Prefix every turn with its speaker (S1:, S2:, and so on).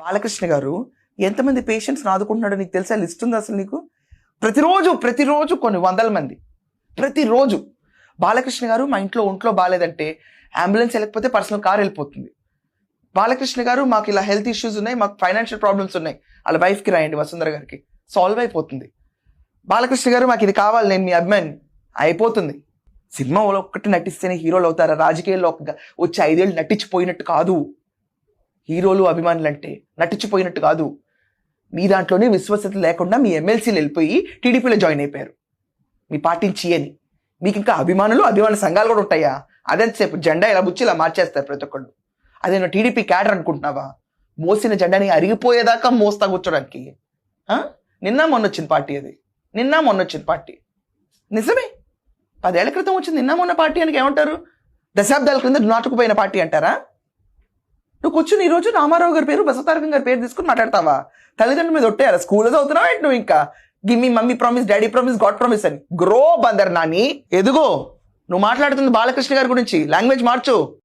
S1: బాలకృష్ణ గారు ఎంతమంది పేషెంట్స్ ఆదుకుంటున్నాడో నీకు తెలుసా? లిస్ట్ ఉంది అసలు నీకు? ప్రతిరోజు ప్రతిరోజు కొన్ని వందల మంది. ప్రతిరోజు. బాలకృష్ణ గారు మా ఇంట్లో ఒంట్లో బాగాలేదంటే అంబులెన్స్ వెళ్ళకపోతే పర్సనల్ కార్ వెళ్ళిపోతుంది. బాలకృష్ణ గారు మాకు ఇలా హెల్త్ ఇష్యూస్ ఉన్నాయి మాకు ఫైనాన్షియల్ ప్రాబ్లమ్స్ ఉన్నాయి. వాళ్ళ వైఫ్కి రాయండి వసుంధర గారికి. సాల్వ్ అయిపోతుంది. బాలకృష్ణ గారు మాకు ఇది కావాలి నేను మీ అభిమాని. అయిపోతుంది. సినిమాలో ఒక్కటి నటిస్తేనే హీరోలు అవుతారా? రాజకీయాల్లో ఒక వచ్చి ఐదేళ్ళు నటించిపోయినట్టు కాదు. హీరోలు అభిమానులు అంటే నటించిపోయినట్టు కాదు. మీ దాంట్లోనే విశ్వసత లేకుండా మీ ఎమ్మెల్సీలు వెళ్ళిపోయి టీడీపీలో జాయిన్ అయిపోయారు. మీ పాటించి అని మీకు ఇంకా అభిమానులు అభిమాన సంఘాలు కూడా ఉంటాయా? అదెంతసేపు జెండా ఇలా బుచ్చి ఇలా మార్చేస్తారు ప్రతి ఒక్కళ్ళు. అదేనా టీడీపీ క్యాడర్ అనుకుంటున్నావా? మోసిన జెండాని అరిగిపోయేదాకా మోస్తా కూర్చోడానికి. నిన్న మొన్న వచ్చింది పార్టీ అది. నిన్న మొన్న వచ్చింది పార్టీ. నిజమే. పదేళ్ళ క్రితం వచ్చింది నిన్న మొన్న పార్టీ అని ఏమంటారు? దశాబ్దాల క్రింద నాటుకుపోయిన పార్టీ అంటారా? నువ్వు కూర్చుని ఈ రోజు రామారావు గారి పేరు బసవతారకం గారి పేరు తీసుకుని మాట్లాడతావా? తల్లిదండ్రుల మీద ఒట్టేయాలి స్కూల్లో చదువుతున్నావు ఏంటి నువ్వు ఇంకా? Give me mummy promise daddy promise god promise అని. గ్రో బందర్ నాని. ఎదుగో నువ్వు మాట్లాడుతుంది బాలకృష్ణ గారి గురించి. లాంగ్వేజ్ మార్చు.